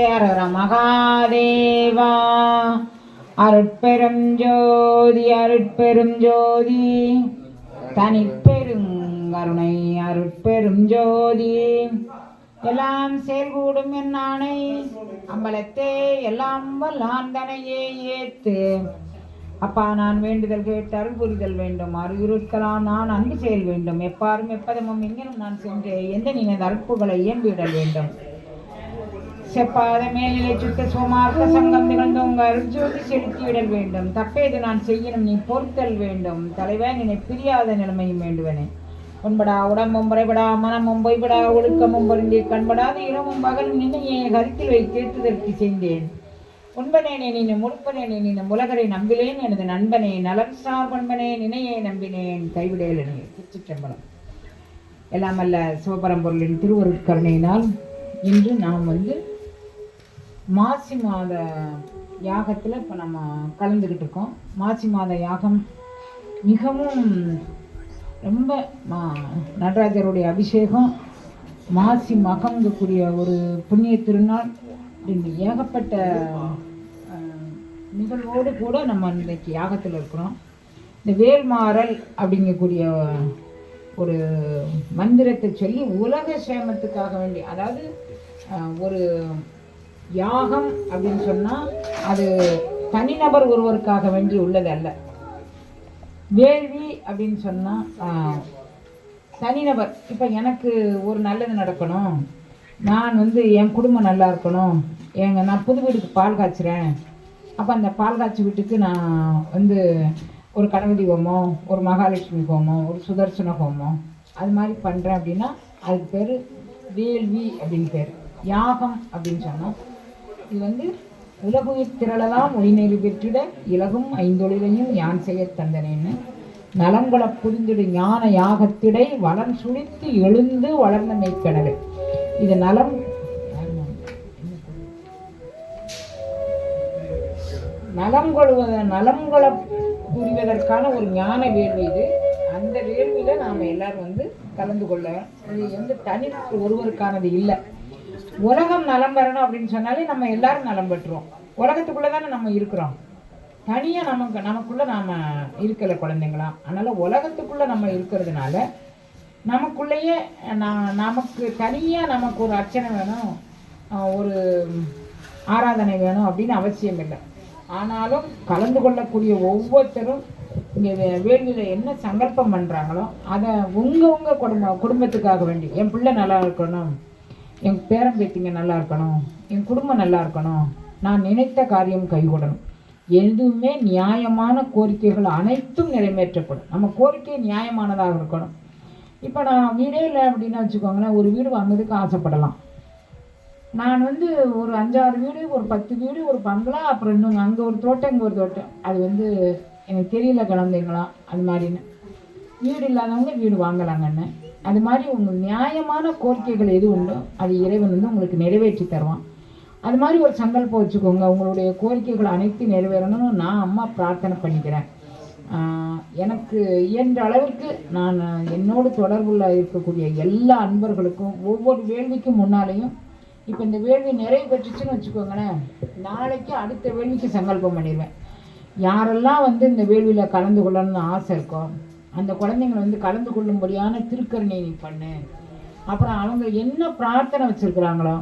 ஹர மகாதேவா. அருட்பெரும் ஜோதி அருட்பெரும் ஜோதி. தனிப்பெருங்கருணை அருட்பெரும் ஜோதி. எல்லாம் சேர்கூடும் என் ஆணை. அம்பலத்தே எல்லாம் வல்லாந்தனையே ஏத்து. அப்பா நான் வேண்டுதல் கேட்டு அருள் புரிதல் வேண்டும். அருகிருக்கலாம் நான் அன்பு செயல் வேண்டும். எப்பாரும் எப்பதமும் எங்கேனும் நான் சென்று எந்த நினைந்த அற்புகளை இயம்பிவிடல் வேண்டும். செப்பாத மேல்நிலை சுத்த சுமார்த்த சங்கம் திகழ்ந்த உங்க அருஜோதி செலுத்திவிடல் வேண்டும். தப்பேது நான் செய்யணும் நீ பொறுத்தல் வேண்டும். தலைவன் என்னை பிரியாத நிலைமையும் வேண்டுவனே. உன்படா உடம்பும் முறைபடா மனமும் பொய்படா ஒழுக்கமும் பொருந்தி கண்படாத இரவும் பகலும் நின்னையே கருத்தில் வைத்தேற்றுதற்கு செய்தேன். உண்பனேனே நீனும் முழுப்பனேனே நீனும் உலகரை நம்பிலேன். எனது நண்பனே நலம் சார் பண்பனே நினையே நம்பினேன். கைவிடேலனே திருச்சிற்றம்பலம். எல்லாம் அல்ல சிவபரம்பொருளின் திருவருட்கருணையினால் இன்று நாம் வந்து மாசி மாத யாகத்தில் இப்போ நம்ம கலந்துக்கிட்டு இருக்கோம். மாசி மாத யாகம் மிகவும் ரொம்ப மா- நடராஜருடைய அபிஷேகம் மாசி மகங்கக்கூடிய ஒரு புண்ணிய திருநாள் அப்படின்னு ஏகப்பட்ட நிகழ்வோடு கூட நம்ம இன்றைக்கு யாகத்தில் இருக்கிறோம். இந்த வேல்மாறல் அப்படிங்கக்கூடிய ஒரு மந்திரத்தை சொல்லி உலக சேமத்துக்காக வேண்டி அதாவது ஒரு யாகம் அப்படின்னு சொன்னால் அது தனிநபர் ஒருவருக்காக வேண்டி உள்ளது அல்ல. வேள்வி அப்படின்னு சொன்னால் தனிநபர். இப்போ எனக்கு ஒரு நல்லது நடக்கணும். நான் வந்து என் குடும்பம் நல்லா இருக்கணும். எங்க நான் புது வீட்டுக்கு பால் காய்ச்சுறேன். அப்போ அந்த பால் காய்ச்சி வீட்டுக்கு நான் வந்து ஒரு கணபதி ஹோமம் ஒரு மகாலட்சுமி ஹோமம் ஒரு சுதர்சன ஹோமம். அது மாதிரி பண்ணுறேன் அப்படின்னா அதுக்கு பேர் வேள்வி அப்படின்னு பேர். யாகம் அப்படின்னு சொன்னோம் இது வந்து உலகுயிர் திரளலாம் ஒளிநெறி பெற்றிட இலகும் ஐந்தொழிலையும் யான் செய்ய தந்தனேன்னு. நலங்குல புரிந்திடு ஞான யாகத்திடை வளம் சுழித்து எழுந்து வளர்ந்த மெய்க்கணல் இது நலம் நலம் கொள்வத நலம்களை புரிவதற்கான ஒரு ஞான வேள்வி இது. அந்த வேள்வியில் நாம் எல்லாரும் வந்து கலந்து கொள்ள இது வந்து தனிநபர் ஒருவருக்கானது இல்லை. உலகம் நலம் வரணும் அப்படின்னு சொன்னாலே நம்ம எல்லாரும் நலம் பெற்றுவோம் உலகத்துக்குள்ளே தானே நம்ம இருக்கிறோம். தனியாக நமக்கு நமக்குள்ளே நாம் இருக்கலை குழந்தைங்களா? அதனால் உலகத்துக்குள்ளே நம்ம இருக்கிறதுனால நமக்குள்ளேயே நான் நமக்கு தனியாக நமக்கு ஒரு அர்ச்சனை வேணும் ஒரு ஆராதனை வேணும் அப்படின்னு அவசியம் இல்லை. ஆனாலும் கலந்து கொள்ளக்கூடிய ஒவ்வொருத்தரும் இங்கே வேள்வியில் என்ன சங்கல்பம் பண்ணுறாங்களோ அதை உங்கள் உங்கள் குடும்ப குடும்பத்துக்காக வேண்டி என் பிள்ளை நல்லா இருக்கணும் என் பேரன் பேத்திங்க நல்லா இருக்கணும். என் குடும்பம் நல்லா இருக்கணும். நான் நினைத்த காரியம் கைகூடணும். எதுவுமே நியாயமான கோரிக்கைகள் அனைத்தும் நிறைவேற்றப்படும். நம்ம கோரிக்கை நியாயமானதாக இருக்கணும். இப்போ நான் வீடே இல்லை அப்படின்னு வச்சுக்கோங்களேன் ஒரு வீடு வாங்குறதுக்கு ஆசைப்படலாம். நான் வந்து ஒரு அஞ்சாறு வீடு ஒரு பத்து வீடு ஒரு பங்களா அப்புறம் இன்னும் அங்கே ஒரு தோட்டம் இங்கே ஒரு தோட்டம். அது வந்து எனக்கு தெரியல குழந்தைங்களா அது மாதிரின்னு. வீடு இல்லாதவங்க வீடு வாங்கலாங்கன்னு. அது மாதிரி உங்கள் நியாயமான கோரிக்கைகள் எது உண்டோ அது இறைவன் வந்து உங்களுக்கு நிறைவேற்றி தருவான். அது மாதிரி ஒரு சங்கல்பம் வச்சுக்கோங்க. உங்களுடைய கோரிக்கைகள் அனைத்து நிறைவேறணும்னு நான் அம்மா பிரார்த்தனை பண்ணிக்கிறேன். எனக்கு இயன்ற அளவிற்கு நான் என்னோடு தொடர்புள்ள இருக்கக்கூடிய எல்லா அன்பர்களுக்கும் ஒவ்வொரு வேள்விக்கும் முன்னாலேயும் இப்போ இந்த வேள்வி நிறைவு பெற்றுச்சுன்னு வச்சுக்கோங்களேன் நாளைக்கு அடுத்த வேள்விக்கு சங்கல்பம் பண்ணிடுவேன். யாரெல்லாம் வந்து இந்த வேள்வியில் கலந்து கொள்ளணும்னு ஆசை இருக்கோ அந்த குழந்தைங்களை வந்து கலந்து கொள்ளும்படியான திருக்கருணை நீ பண்ணு. அப்புறம் அவங்க என்ன பிரார்த்தனை வச்சுருக்குறாங்களோ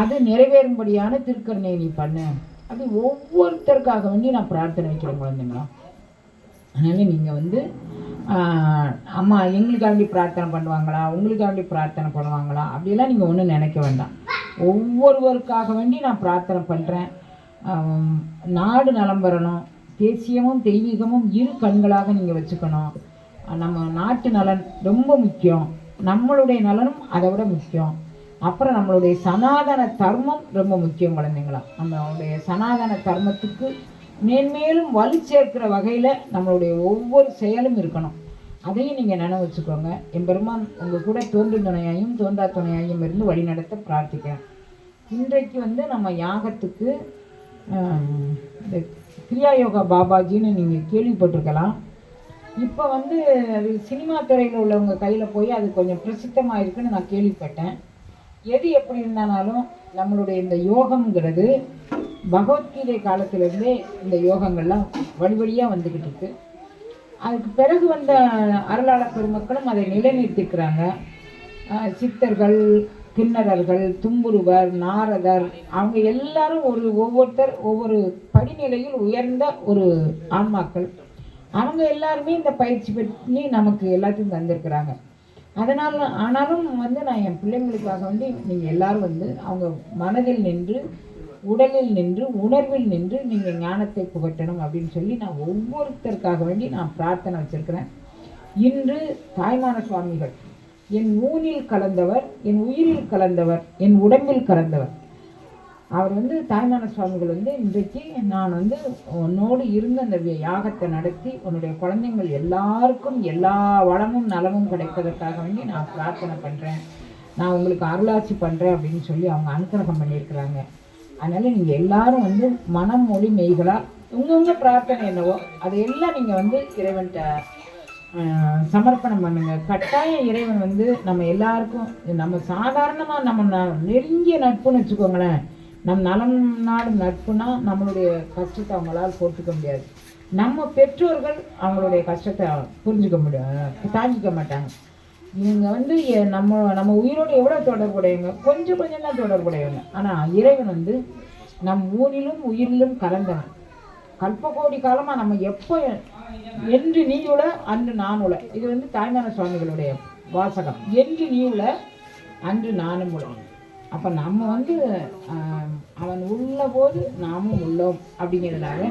அது நிறைவேறும்படியான திருக்கருணை நீ பண்ணு. அது ஒவ்வொருத்தருக்காக வேண்டி நான் பிரார்த்தனை வைக்கிறேன் குழந்தைங்களா. அதனால் நீங்கள் வந்து அம்மா எங்களுக்காண்டி பிரார்த்தனை பண்ணுவாங்களா உங்களுக்காண்டி பிரார்த்தனை பண்ணுவாங்களா அப்படியெல்லாம் நீங்கள் ஒன்றும் நினைக்க வேண்டாம். ஒவ்வொருவருக்காக வேண்டி நான் பிரார்த்தனை பண்ணுறேன் நாடு நலம் பெறணும். தேசியமும் தெய்வீகமும் இரு கண்களாக நீங்கள் வச்சுக்கணும். நம்ம நாட்டு நலன் ரொம்ப முக்கியம். நம்மளுடைய நலனும் அதை விட முக்கியம். அப்புறம் நம்மளுடைய சனாதன தர்மம் ரொம்ப முக்கியம் குழந்தைங்களா. நம்மளுடைய சனாதன தர்மத்துக்கு மேன்மேலும் வலு சேர்க்கிற வகையில் நம்மளுடைய ஒவ்வொரு செயலும் இருக்கணும். அதையும் நீங்கள் நினைவு வச்சுக்கோங்க. என் பெருமான் உங்கள் கூட தோன்று துணையாயும் தோன்றா துணையாயும் இருந்து வழிநடத்த பிரார்த்திக்கிறேன் இன்றைக்கு வந்து நம்ம யாகத்துக்கு இந்த கிரியா யோகா பாபாஜின்னு நீங்கள் கேள்விப்பட்டிருக்கலாம். இப்போ வந்து அது சினிமா துறையில் உள்ளவங்க கையில் போய் அது கொஞ்சம் பிரசித்தமாக இருக்குன்னு நான் கேள்விப்பட்டேன். எது எப்படி இருந்தாலும் நம்மளுடைய இந்த யோகம்ங்கிறது பகவத்கீதை காலத்திலிருந்தே இந்த யோகங்கள்லாம் வழி வழியாக வந்துக்கிட்டு இருக்கு. அதுக்கு பிறகு வந்த அருளாளர் பெருமக்களும் அதை நிலைநிறுத்திக்கிறாங்க. சித்தர்கள் கிண்ணறர்கள் தும்புருவர் நாரதர் அவங்க எல்லாரும் ஒரு ஒவ்வொருத்தர் ஒவ்வொரு படிநிலையில் உயர்ந்த ஒரு ஆன்மாக்கள். அவங்க எல்லாருமே இந்த பயிற்சி பண்ணி நமக்கு எல்லாத்தையும் தந்திருக்கிறாங்க. அதனால் ஆனாலும் வந்து நான் என் பிள்ளைங்களுக்காக வந்து நீங்கள் எல்லாரும் வந்து அவங்க மனதில் நின்று உடலில் நின்று உணர்வில் நின்று நீங்கள் ஞானத்தை புகட்டணும் அப்படின்னு சொல்லி நான் ஒவ்வொருத்தருக்காக வேண்டி நான் பிரார்த்தனை வச்சுருக்கிறேன். இன்று தாய்மான சுவாமிகள் என் ஊனில் கலந்தவர் என் உயிரில் கலந்தவர் என் உடம்பில் கலந்தவர். அவர் வந்து தாய்மான சுவாமிகள் வந்து இன்றைக்கு நான் வந்து உன்னோடு இருந்த அந்த யாகத்தை நடத்தி உன்னுடைய குழந்தைங்கள் எல்லாருக்கும் எல்லா வளமும் நலமும் கிடைப்பதற்காக வேண்டி நான் பிரார்த்தனை பண்ணுறேன் நான் உங்களுக்கு அருளாட்சி பண்ணுறேன் அப்படின்னு சொல்லி அவங்க அனுகிரகம் பண்ணியிருக்கிறாங்க. அதனால் நீங்கள் எல்லாரும் வந்து மனம் மொழி மெய்களாக உங்கவுங்க பிரார்த்தனை என்னவோ அதையெல்லாம் நீங்கள் வந்து இறைவன்கிட்ட சமர்ப்பணம் பண்ணுங்க. கட்டாயம் இறைவன் வந்து நம்ம எல்லாருக்கும் நம்ம சாதாரணமாக நம்ம ந- நெருங்கிய நட்புன்னு வச்சுக்கோங்களேன். நம் நலம் நாடும் நட்புனா நம்மளுடைய கஷ்டத்தை அவங்களால் பொறுத்துக்க முடியாது. நம்ம பெற்றோர்கள் அவங்களுடைய கஷ்டத்தை புரிஞ்சுக்க முடியும் தாங்கிக்க மாட்டாங்க. இவங்க வந்து எ- நம்ம நம்ம உயிரோடு எவ்வளோ தொடர்புடையவங்க? கொஞ்சம் கொஞ்சம் தான் தொடர்புடையவங்க. ஆனால் இறைவன் வந்து நம் ஊரிலும் உயிரிலும் கலந்தவன். கல்பகோடி காலமாக நம்ம எப்போ என்று நீ உல அன்று நான் உல இது வந்து தாய்மான சுவாமிகளுடைய வாசகம். என்று நீ உல அன்று நானும் உல அப்போ நம்ம வந்து அவன் உள்ள போது நாமும் உள்ளோம் அப்படிங்கிறதுனால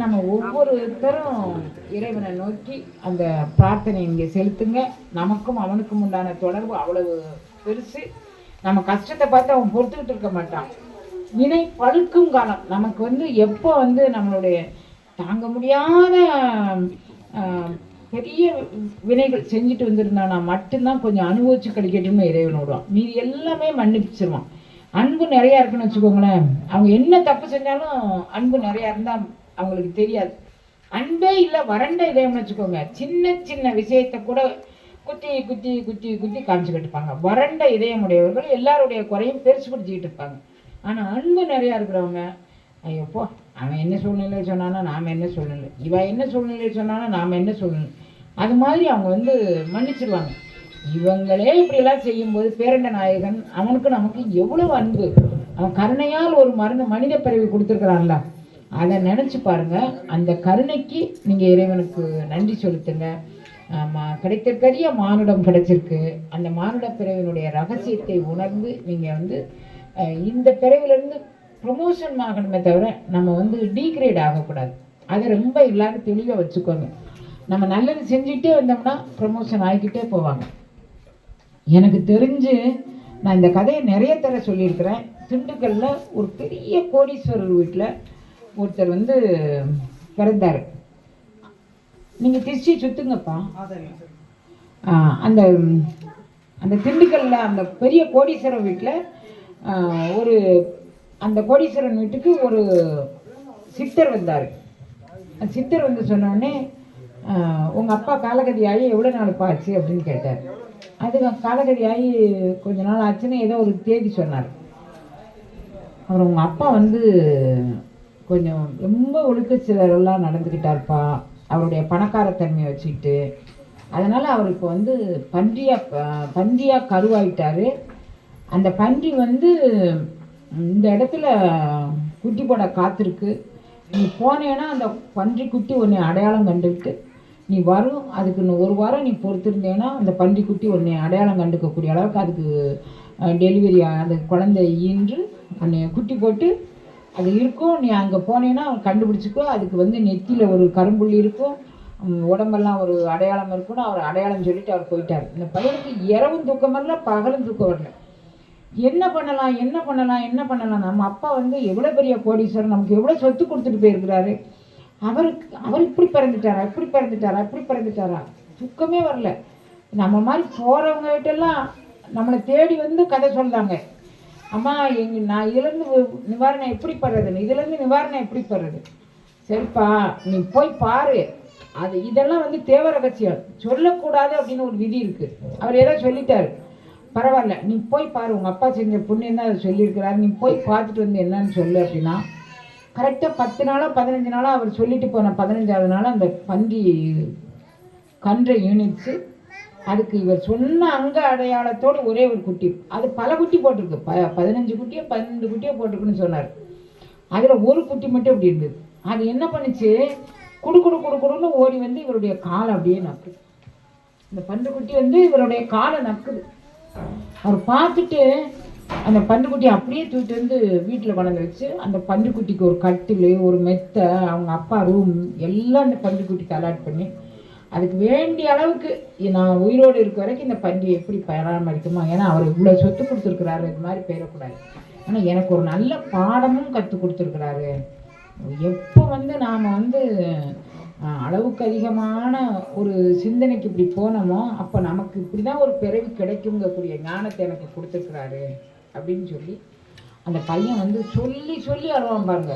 நம்ம ஒவ்வொருத்தரும் இறைவனை நோக்கி அந்த பிரார்த்தனை இங்கே செலுத்துங்க. நமக்கும் அவனுக்கும் உண்டான தொடர்பு அவ்வளவு பெருசு. நம்ம கஷ்டத்தை பார்த்து அவன் பொறுத்துக்கிட்டு இருக்க மாட்டான். வினை பழுக்கும் காலம். நமக்கு வந்து எப்போ வந்து நம்மளுடைய தாங்க முடியாத பெரிய வினைகள் செஞ்சுட்டு வந்திருந்தானா மட்டும்தான் கொஞ்சம் அனுபவிச்சு கிடைக்கட்டும்னு இறைவன் விடுவான் மீதி எல்லாமே மன்னிச்சிருவான். அன்பு நிறையா இருக்குன்னு வச்சுக்கோங்களேன். அவங்க என்ன தப்பு செஞ்சாலும் அன்பு நிறையா இருந்தால் அவங்களுக்கு தெரியாது. அன்பே இல்லை வறண்ட இதயம்னு வச்சுக்கோங்க. சின்ன சின்ன விஷயத்தை கூட குத்தி குத்தி குத்தி குத்தி காமிச்சுக்கிட்டு இருப்பாங்க வறண்ட இதயமுடையவர்கள் எல்லாருடைய குறையும் பெருசு பிடிச்சிக்கிட்டு இருப்பாங்க. ஆனால் அன்பு நிறையா இருக்கிறவங்க ஐயோப்போ அவன் என்ன சூழ்நிலை சொன்னானா நாம் என்ன சூழ்நிலை இவன் என்ன சூழ்நிலை சொன்னானா நாம் என்ன சூழ்நிலை. அது மாதிரி அவங்க வந்து மன்னிச்சிருவாங்க. இவங்களே இப்படியெல்லாம் செய்யும்போது பேரண்ட நாயகன் அவனுக்கு நமக்கு எவ்வளவு அன்பு. அவன் கருணையால் ஒரு மருந்து மனித பிறவி கொடுத்துருக்குறான்ல. அதை நினச்சி பாருங்க. அந்த கருணைக்கு நீங்கள் இறைவனுக்கு நன்றி செலுத்துங்க. ஆமாம் கிடைத்திருக்கரிய மானுடம் கிடைச்சிருக்கு. அந்த மானுட பிறவினுடைய ரகசியத்தை உணர்ந்து நீங்கள் வந்து இந்த பிறவிலேருந்து ப்ரொமோஷன் ஆகணுமே தவிர நம்ம வந்து டீக்ரேட் ஆகக்கூடாது. அதை ரொம்ப எல்லாரும் தெளிவாக வச்சுக்கோங்க. நம்ம நல்லது செஞ்சுட்டே வந்தோம்னா ப்ரொமோஷன் ஆகிக்கிட்டே போவாங்க. எனக்கு தெரிஞ்சு நான் இந்த கதையை நிறைய தர சொல்லியிருக்கிறேன். திண்டுக்கல்ல ஒரு பெரிய கோடீஸ்வரர் வீட்டில் ஒருத்தர் வந்து பிறந்தார். நீங்கள் திருச்சி சுத்துங்கப்பா. ஆ, அந்த அந்த திண்டுக்கல்ல அந்த பெரிய கோடீஸ்வரன் வீட்டில் ஒரு அந்த கோடீஸ்வரன் வீட்டுக்கு ஒரு சித்தர் வந்தார். அந்த சித்தர் வந்து சொன்னோடனே உங்கள் அப்பா காலகதி ஆகி எவ்வளோ நாள் பாச்சு அப்படின்னு கேட்டார். அதுக்கு காலகதி ஆகி கொஞ்ச நாள் ஆச்சுன்னு ஏதோ ஒரு தேதி சொன்னார். அப்புறம் உங்கள் அப்பா வந்து கொஞ்சம் ரொம்ப ஒழுக்க சிலரெல்லாம் நடந்துக்கிட்டார்ப்பா அவருடைய பணக்காரத்தன்மையை வச்சுக்கிட்டு. அதனால் அவர் இப்போ வந்து பன்றியாக பன்றியாக கருவாயிட்டார். அந்த பன்றி வந்து இந்த இடத்துல குட்டி போட காத்திருக்கு. நீ போனேன்னா அந்த பன்றி குட்டி உன்னை அடையாளம் கண்டுக்கிட்டு நீ வரும் அதுக்கு இன்னும் ஒரு வாரம் நீ பொறுத்திருந்தேன்னா அந்த பன்றிக்குட்டி உன்னை அடையாளம் கண்டுக்கக்கூடிய அளவுக்கு அதுக்கு டெலிவரி அந்த குழந்தை ஈன்று உன்னை குட்டி போட்டு அது இருக்கும் நீ அங்கே போனேன்னா கண்டுபிடிச்சிக்கோ அதுக்கு வந்து நெத்தியில் ஒரு கரும்புள்ளி இருக்கும் உடம்பெல்லாம் ஒரு அடையாளம் இருக்கும்னு அவர் அடையாளம் சொல்லிட்டு அவர் போயிட்டார். இந்த பையனுக்கு இரவும் தூக்கம் வரல பகலும் தூக்கம் வரல. என்ன பண்ணலாம் என்ன பண்ணலாம் என்ன பண்ணலாம்? நம்ம அப்பா வந்து எவ்வளோ பெரிய கோடீஸ்வரர் நமக்கு எவ்வளோ சொத்து கொடுத்துட்டு போயிருக்கிறாரு. அவருக்கு அவர் இப்படி பிறந்துட்டாரா இப்படி பிறந்துட்டாரா இப்படி பிறந்துட்டாரா? துக்கமே வரல. நம்ம மாதிரி போகிறவங்க கிட்டெல்லாம் நம்மளை தேடி வந்து கதை சொல்கிறாங்க அம்மா எங்க நான் இதுலேருந்து நிவாரணம் எப்படி படுறதுன்னு இதுலேருந்து நிவாரணம் எப்படி படுறது சரிப்பா நீ போய் பாரு. அது இதெல்லாம் வந்து தேவ ரகசியம் சொல்லக்கூடாது அப்படின்னு ஒரு விதி இருக்குது அவர் ஏதோ சொல்லிட்டாரு. பரவாயில்ல நீ போய் பாரு. உங்கள் அப்பா செஞ்ச புண்ணியம் தான் அதை சொல்லியிருக்கிறார். நீ போய் பார்த்துட்டு வந்து என்னன்னு சொல்லு அப்படின்னா கரெக்டாக பத்து நாளாக பதினஞ்சு நாளாக அவர் சொல்லிட்டு போன பதினஞ்சாவது நாள் அந்த பன்றி கன்றை யூனிட்ஸு அதுக்கு இவர் சொன்ன அங்க அடையாளத்தோடு ஒரே ஒரு குட்டி. அது பல குட்டி போட்டிருக்கு. ப பதினஞ்சு குட்டியோ பன்னெண்டு குட்டியோ போட்டிருக்குன்னு சொன்னார். அதில் ஒரு குட்டி மட்டும் அப்படி இருந்தது. அது என்ன பண்ணுச்சு? குடு குடு குடு குடுன்னு ஓடி வந்து இவருடைய காலை அப்படியே நக்குது. இந்த பன்றுக்குட்டி வந்து இவருடைய காலை நக்குது. அவர் பார்த்துட்டு அந்த பன்றுக்குட்டியை அப்படியே தூக்கிட்டு வந்து வீட்டில் வளர்ந்து வச்சு அந்த பன்றுக்குட்டிக்கு ஒரு கட்டில் ஒரு மெத்தை அவங்க அப்பா ரூம் எல்லாம் அந்த பன்றுக்குட்டிக்கு அலாட் பண்ணி அதுக்கு வேண்டிய அளவுக்கு நான் உயிரோடு இருக்க வரைக்கும் இந்த பன்றியை எப்படி பராமரிக்குமா ஏன்னா அவர் இவ்வளோ சொத்து கொடுத்துருக்குறாரு இது மாதிரி போயிடக்கூடாது ஆனால் எனக்கு ஒரு நல்ல பாடமும் கற்றுக் கொடுத்துருக்குறாரு. எப்போ வந்து நாம் வந்து அளவுக்கு அதிகமான ஒரு சிந்தனைக்கு இப்படி போனோமோ அப்போ நமக்கு இப்படி தான் ஒரு பிறவி கிடைக்குங்கக்கூடிய ஞானத்தை எனக்கு கொடுத்துருக்குறாரு. அப்படின்னு சொல்லி அந்த பையன் வந்து சொல்லி சொல்லி அழுவான் பாருங்க.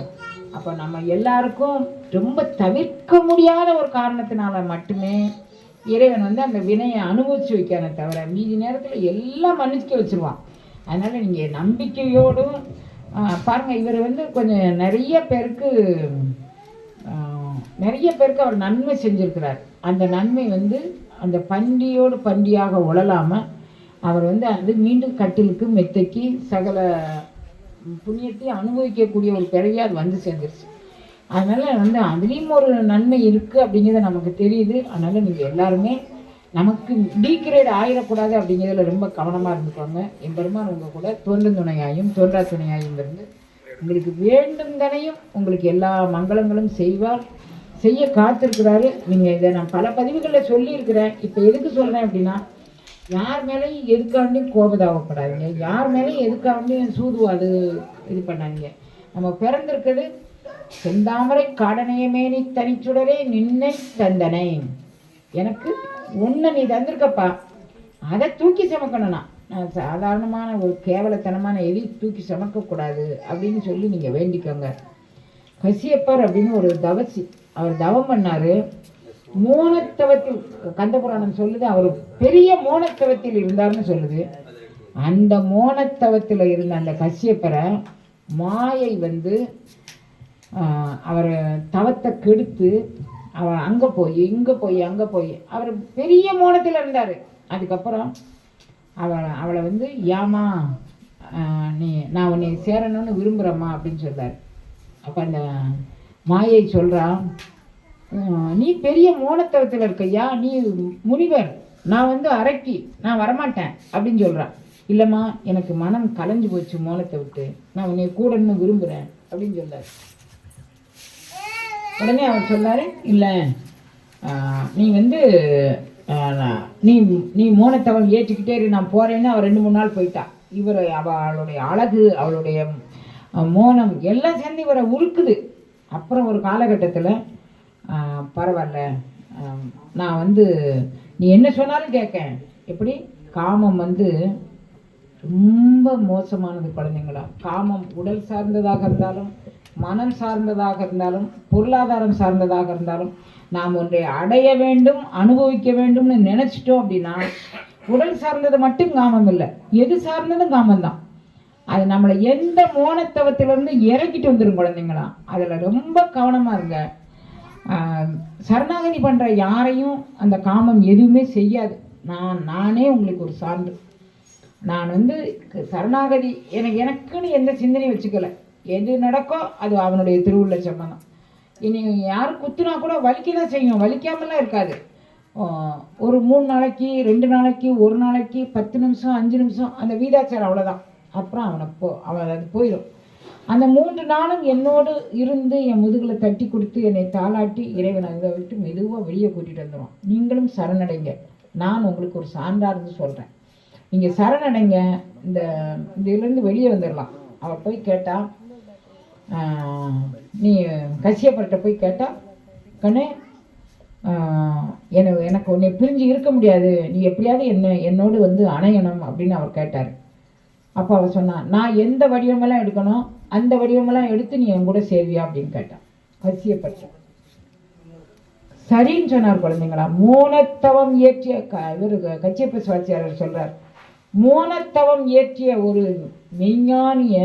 அப்போ நம்ம எல்லாருக்கும் ரொம்ப தவிர்க்க முடியாத ஒரு காரணத்தினால மட்டுமே இறைவன் வந்து அந்த வினையை அனுபவிச்சு வைக்கானே தவிர மீதி நேரத்தில் எல்லாம் மன்னிச்சுக்க வச்சிருவான். அதனால் நீங்கள் நம்பிக்கையோடும் பாருங்கள் இவர் வந்து கொஞ்சம் நிறைய பேருக்கு நிறைய பேருக்கு அவர் நன்மை செஞ்சுருக்கிறார். அந்த நன்மை வந்து அந்த பண்டியோடு பண்டியாக உழலாமல் அவர் வந்து அது மீண்டும் கட்டிலுக்கு மெத்தைக்கு சகல புண்ணியத்தையும் அனுபவிக்கக்கூடிய ஒரு பிறவியாக அது வந்து சேர்ந்துருச்சு. அதனால் வந்து அதுலேயும் ஒரு நன்மை இருக்குது அப்படிங்கிறது நமக்கு தெரியுது. அதனால் நீங்கள் எல்லாருமே நமக்கு டீக்ரேட் ஆகிடக்கூடாது அப்படிங்கிறதுல ரொம்ப கவனமாக இருந்துக்கோங்க. எம்பெருமான் உங்கள் கூட தோன்றும் துணையாயும் தோன்றா துணையாயும் இருந்து உங்களுக்கு வேண்டும் தனையும் உங்களுக்கு எல்லா மங்களங்களும் செய்வார். செய்ய காத்திருக்கிறாரு. நீங்கள் இதை நான் பல பதிவுகளில் சொல்லியிருக்கிறேன். இப்போ எதுக்கு சொல்கிறேன் அப்படின்னா யார் மேலேயும் எதுக்காண்டியும் கோபதாகப்படாதீங்க யார் மேலேயும் எதுக்காண்டியும் சூதுவாது இது பண்ணாதீங்க. நம்ம பிறந்திருக்கிறது செந்தாமரை காடனையமேனி தனிச்சுடரே நின்னை தந்தனை. எனக்கு ஒன்று நீ தந்திருக்கப்பா. அதை தூக்கி சுமக்கணும் நான் சாதாரணமான ஒரு கேவலத்தனமான எதையும் தூக்கி சுமக்கக்கூடாது அப்படின்னு சொல்லி நீங்கள் வேண்டிக்கோங்க. கசியப்பர் அப்படின்னு ஒரு தவசி அவர் தவம் பண்ணார். மோனத்தவத்தில் கந்தபுராணம் சொல்லுது அவர் பெரிய மோனத்தவத்தில் இருந்தார்னு சொல்லுது. அந்த மோனத்தவத்தில் இருந்த அந்த கசியப்பரை மாயை வந்து அவர் தவத்தை கெடுத்து அவர் அங்கே போய் இங்கே போய் அங்கே போய் அவர் பெரிய மோனத்தில் இருந்தார். அதுக்கப்புறம் அவளை அவளை வந்து ஏமா நீ நான் உன்னை சேரணும்னு விரும்புகிறேம்மா அப்படின்னு சொல்கிறார் அப்போ அந்த மாயை சொல்கிறான் நீ பெரிய மோனத்தவத்தில் இருக்கையா? நீ முனிவர். நான் வந்து அரைக்கி. நான் வரமாட்டேன் அப்படின்னு சொல்கிறான் இல்லைம்மா எனக்கு மனம் கலைஞ்சு போச்சு மோனத்தை விட்டு. நான் உன்னை கூடன்னு விரும்புகிறேன் அப்படின்னு சொல்றாரு உடனே அவர் சொன்னாரு இல்லை நீ வந்து நான்- நீ நீ மோனத்தவன் ஏற்றிக்கிட்டே இரு. நான் போகிறேன்னு அவள் ரெண்டு மூணு நாள் போயிட்டா. இவர் அவளுடைய அழகு அவளுடைய மோனம் எல்லாம் சேர்ந்து இவரை உருக்குது. அப்புறம் ஒரு காலகட்டத்தில் பரவாயில்ல. நான் வந்து நீ என்ன சொன்னாலும் கேட்கேன். எப்படி? காமம் வந்து ரொம்ப மோசமானது குழந்தைங்களா. காமம் உடல் சார்ந்ததாக இருந்தாலும் மனம் சார்ந்ததாக இருந்தாலும் பொருளாதாரம் சார்ந்ததாக இருந்தாலும் நாம் ஒன்றை அடைய வேண்டும் அனுபவிக்க வேண்டும்னு நினச்சிட்டோம் அப்படின்னா உடல் சார்ந்தது மட்டும் காமம் இல்லை. எது சார்ந்ததும் காமம் தான். அது நம்மளை எந்த மோனத்தவத்திலிருந்து இறக்கிட்டு வந்துடும் குழந்தைங்களா. அதில் ரொம்ப கவனமாக இருங்க. சரணாகதி பண்ணுற யாரையும் அந்த காமம் எதுவுமே செய்யாது. நான் நானே உங்களுக்கு ஒரு சான்று. நான் வந்து சரணாகதி எனக்கு எனக்குன்னு எந்த சிந்தனையும் வச்சுக்கல. எது நடக்கோ அது அவனுடைய திருவுள்ள சம்மதம் இனி யார் குத்துனா கூட வலிக்க தான் செய்யும்? வலிக்காமலாம் இருக்காது. ஒரு மூணு நாளைக்கு ரெண்டு நாளைக்கு ஒரு நாளைக்கு பத்து நிமிஷம் அஞ்சு நிமிஷம் அந்த வீதாச்சாரம் அவ்வளோதான் அப்புறம் அவனை போ அவன் அது போயிடும். அந்த மூன்று நாளும் என்னோடு இருந்து என் முதுகில் தட்டி கொடுத்து என்னை தாளாட்டி இறைவன் அங்கே விட்டு மெதுவாக வெளியே கூட்டிகிட்டு வந்துடும் நீங்களும் சரணடைங்க. நான் உங்களுக்கு ஒரு சான்றாக இருந்து சொல்கிறேன் நீங்கள் சரணடைங்க. இந்த இதிலேருந்து வெளியே வந்துடலாம் அவள் போய் கேட்டால் நீ கசியப்பட்ட போய் கேட்டால் கண்ணே எனக்கு எனக்கு உன்னை பிரிஞ்சு இருக்க முடியாது. நீ எப்படியாவது என்ன என்னோடு வந்து அணையணும் அப்படின்னு அவர் கேட்டார். அப்போ அவள் சொன்னான் நான் எந்த வடிவமெல்லாம் எடுக்கணும் அந்த வடிவமெல்லாம் எடுத்து நீ என் கூட சேவியா அப்படின்னு கேட்டான் கசியப்பட்ட சரின்னு சொன்னார் குழந்தைங்களா. மூலத்தவம் இயற்றிய க இவர் கச்சியப்ப சுவாச்சியாரர் சொல்கிறார் மோனத்தவம் இயற்றிய ஒரு மெய்ஞானிய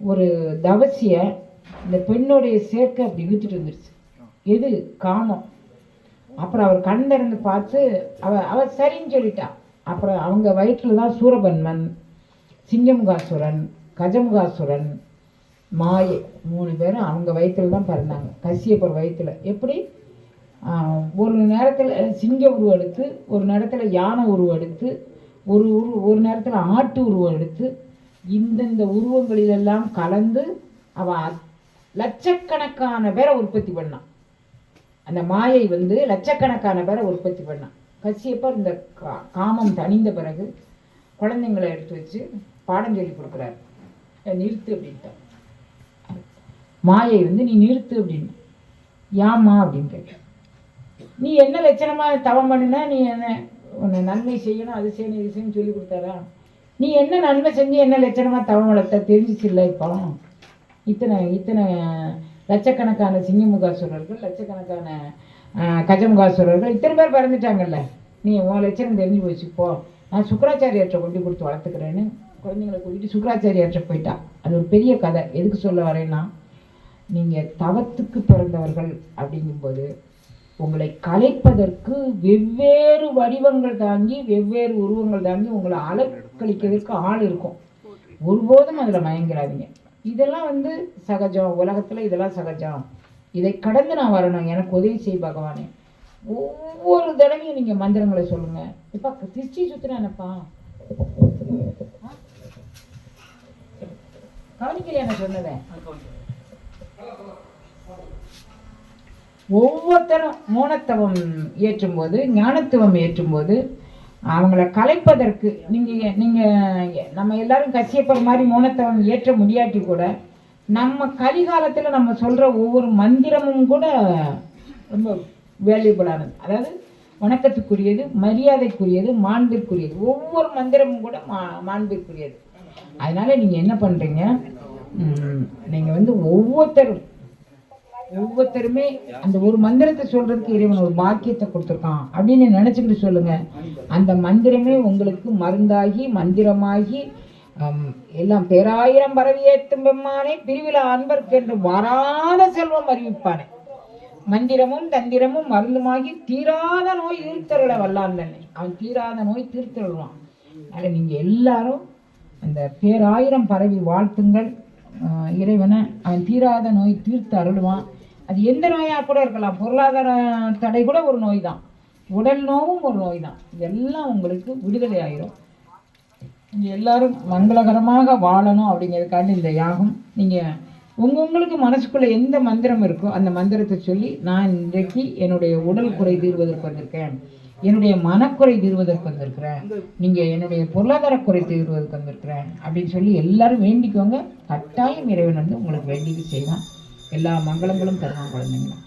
ஒரு தவசிய இந்த பெண்ணுடைய சேர்க்கை அப்படி இழுத்துட்டு வந்துருச்சு. எது? காமம். அப்புறம் அவர் கண் திறந்து பார்த்து அவ அவ சரின்னு சொல்லிட்டா. அப்புறம் அவங்க வயிற்றில் தான் சூரபன்மன் சிங்கமுகாசுரன் கஜமுகாசுரன் மாயை மூணு பேரும் அவங்க வயிற்றில் தான் பிறந்தாங்க. கசியப்பர் வயிற்றில் எப்படி? ஒரு நேரத்தில் சிங்க உருவம் எடுத்து ஒரு நேரத்தில் யானை உருவம் எடுத்து ஒரு உரு ஒரு நேரத்தில் ஆட்டு உருவம் எடுத்து இந்தந்த உருவங்களிலெல்லாம் கலந்து அவ லட்சக்கணக்கான பேரை உற்பத்தி பண்ணான். அந்த மாயை வந்து லட்சக்கணக்கான பேரை உற்பத்தி பண்ணான். கசியப்பர் இந்த கா- காமம் தணிந்த பிறகு குழந்தைங்களை எடுத்து வச்சு பாடம் சொல்லி கொடுக்குறாரு. நிறுத்து அப்படின்ட்டார். மாயை வந்து நீ நிறுத்து அப்படின்னு. ஏம்மா அப்படின்னு கேட்டேன் நீ என்ன லட்சணமாக தவம் பண்ணுனா? நீ என்ன உன்னை நன்மை செய்யணும் அது செய்யணும் இது செய்யணும் சொல்லி கொடுத்தாரா? நீ என்ன நன்மை செஞ்சு என்ன லட்சணமாக தவம் வளர்த்த? தெரிஞ்சிச்சுல்ல இப்போ? இத்தனை இத்தனை லட்சக்கணக்கான சிங்கமுகாசுரர்கள் லட்சக்கணக்கான கஜமுகாசுரர்கள் இத்தனை பேர் பறந்துட்டாங்கல்ல. நீ உன் லட்சணம் தெரிஞ்சு போச்சு போ. நான் சுக்கராச்சாரியற்ற கொண்டு கொடுத்து வளர்த்துக்கிறேன்னு குழந்தைங்களை கூட்டிட்டு சுக்கராச்சாரியாற்ற போயிட்டா. அது ஒரு பெரிய கதை. எதுக்கு சொல்ல வரேன்னா நீங்கள் தவத்துக்கு பிறந்தவர்கள் அப்படிங்கும்போது உங்களை கலைப்பதற்கு வெவ்வேறு வடிவங்கள் தாங்கி வெவ்வேறு உருவங்கள் தாங்கி உங்களை அலக்களிக்கிறதுக்கு ஆள் இருக்கும். ஒருபோதும் அதில் மயங்கிறாதீங்க இதெல்லாம் வந்து சகஜம். உலகத்தில் இதெல்லாம் சகஜம். இதை கடந்து நான் வரணும். எனக்கு உதவி செய் பகவானே. ஒவ்வொரு தடவையும் நீங்கள் மந்திரங்களை சொல்லுங்கள் இப்போ திருச்சி சுற்றினா என்னப்பா? கவனிக்கலையா நான் சொன்னதை? ஒவ்வொருத்தரும் மூனத்தவம் ஏற்றும்போது ஞானத்துவம் ஏற்றும்போது அவங்கள கலைப்பதற்கு நீங்கள் நீங்கள் நம்ம எல்லாரும் கசியப்பர் மாதிரி மூனத்தவம் ஏற்ற முடியாட்டி கூட நம்ம கலிகாலத்தில் நம்ம சொல்கிற ஒவ்வொரு மந்திரமும் கூட ரொம்ப வேல்யூபிளானது அதாவது வணக்கத்துக்குரியது மரியாதைக்குரியது மாண்பிற்குரியது. ஒவ்வொரு மந்திரமும் கூட மா மாண்பிற்குரியது. அதனால நீங்கள் என்ன பண்ணுறீங்க நீங்கள் வந்து ஒவ்வொருத்தரும் ஒவ்வொருத்தருமே அந்த ஒரு மந்திரத்தை சொல்றதுக்கு இறைவன் ஒரு பாக்கியத்தை கொடுத்துருக்கான் அப்படின்னு நினைச்சுக்கிட்டு சொல்லுங்க. அந்த மந்திரமே உங்களுக்கு மருந்தாகி மந்திரமாகி எல்லாம் பேராயிரம் பரவியேற்றும் பெம்மானே பிரிவிழா அன்பர்க்கு என்று வராத செல்வம் அறிவிப்பானே. மந்திரமும் தந்திரமும் மருந்துமாகி தீராத நோய் தீர்த்தருள வல்லான் தன்னை. அவன் தீராத நோய் தீர்த்தருள்வான். அதனால் நீங்கள் எல்லாரும் அந்த பேராயிரம் பரவி வாழ்த்துங்கள் இறைவனை. அவன் தீராத நோய் தீர்த்து அருள்வான். அது எந்த நோயாக கூட இருக்கலாம். பொருளாதார தடை கூட ஒரு நோய் தான் உடல் நோவும் ஒரு நோய் தான் இதெல்லாம் உங்களுக்கு விடுதலை ஆயிரும். நீங்கள் எல்லாரும் மங்களகரமாக வாழணும் அப்படிங்கிறதுக்காண்டி இந்த யாகம். நீங்கள் உங்க உங்களுக்கு மனசுக்குள்ளே எந்த மந்திரம் இருக்கோ அந்த மந்திரத்தை சொல்லி நான் இன்றைக்கு என்னுடைய உடல் குறை தீர்வதற்கு வந்திருக்கேன். என்னுடைய மனக்குறை தீர்வதற்கு வந்திருக்கிறேன். நீங்கள் என்னுடைய பொருளாதார குறை தீர்வதற்கு வந்திருக்கிறேன். அப்படின்னு சொல்லி எல்லாரும் வேண்டிக்கோங்க. கட்டாயம் இறைவன் வந்து உங்களுக்கு வேண்டிக்கு செய்வான். எல்லா மங்களங்களும் தருவான் குழந்தைங்களும்